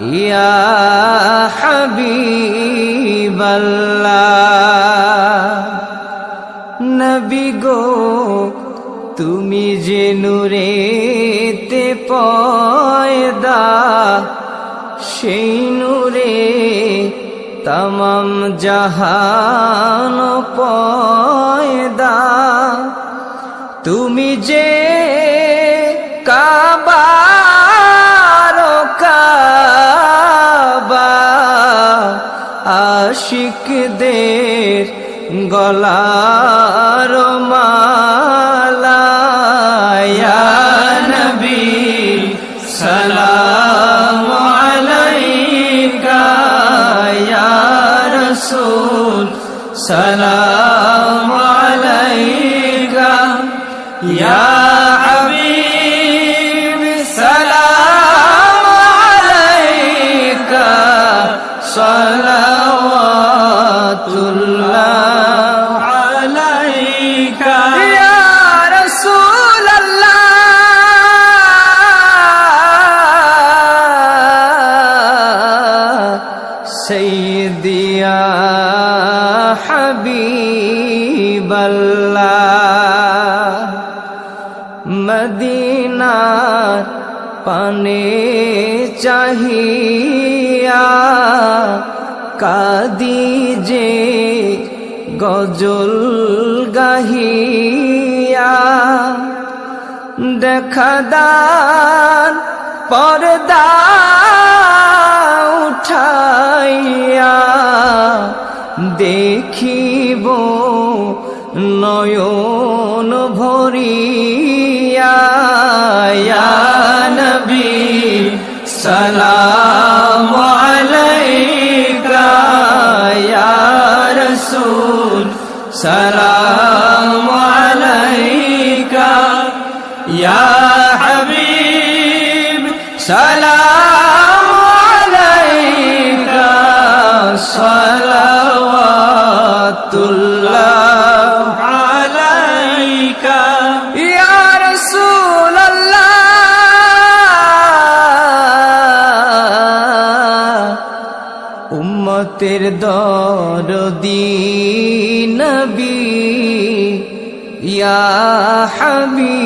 ইয়া নবী গো তুমি যে নূরেতে পয়দা সেই নূরে তমাম জাহান পয়দা। তুমি যে আশিকদের গলার মালা ইয়া নবী সালাম আলাইকা ইয়া রাসূল সালাম আলাইকা ইয়া হাবিব সালাম আলাইকা সালাওয়াতুল্লাহ সাইয়্যিদি ইয়া হাবিবাল্লাহ মদিনার পানে চাহিয়া কাদি যে গজল গাহিয়া দেখা দান পর্দা উঠাইয়া দেখিব নয়ন ভরিয়া। নবী সালাম আলাইকা ইয়া রাসূল সালাম আলাইকা ইয়া উম্মতের দরদি নবী, ইয়া হাবিবাল্লাহ।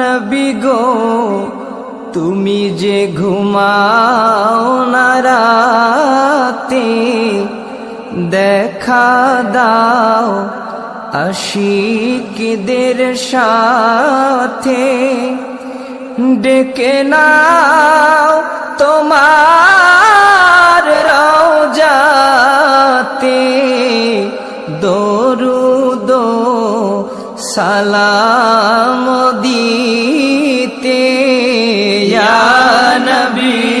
নবী গো, তুমি যে ঘুমাও না রাতে, দেখা দাও আশিকদের সাথে। ডেকে নাও তোমার রওজাতে। দরুদ সালাম দিতে। নবী।